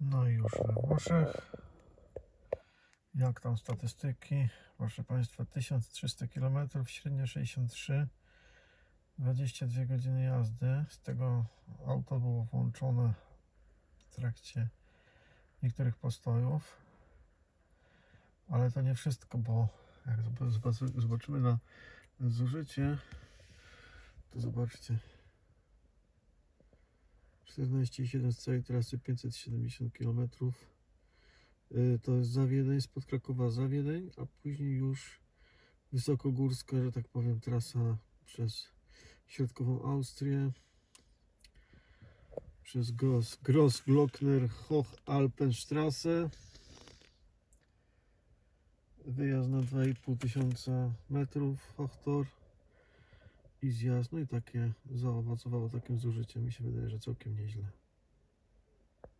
No i już we Włoszech. Jak tam statystyki? Proszę Państwa, 1300 km, średnio 63, 22 godziny jazdy. Z tego auto było włączone w trakcie niektórych postojów. Ale to nie wszystko, bo jak zob- zob- zobaczymy na zużycie, to zobaczcie. 14,7 z całej trasy 570 km. Y, To jest Zawiedeń, spod Krakowa Zawiedeń, a później już wysokogórska, że tak powiem, trasa przez środkową Austrię, przez Gross, Grossglockner Hochalpenstrasse, wyjazd na 2,5 tysiąca metrów, Hochtor i zjazd, no i takie zaowocowało takim zużyciem, mi się wydaje, że całkiem nieźle.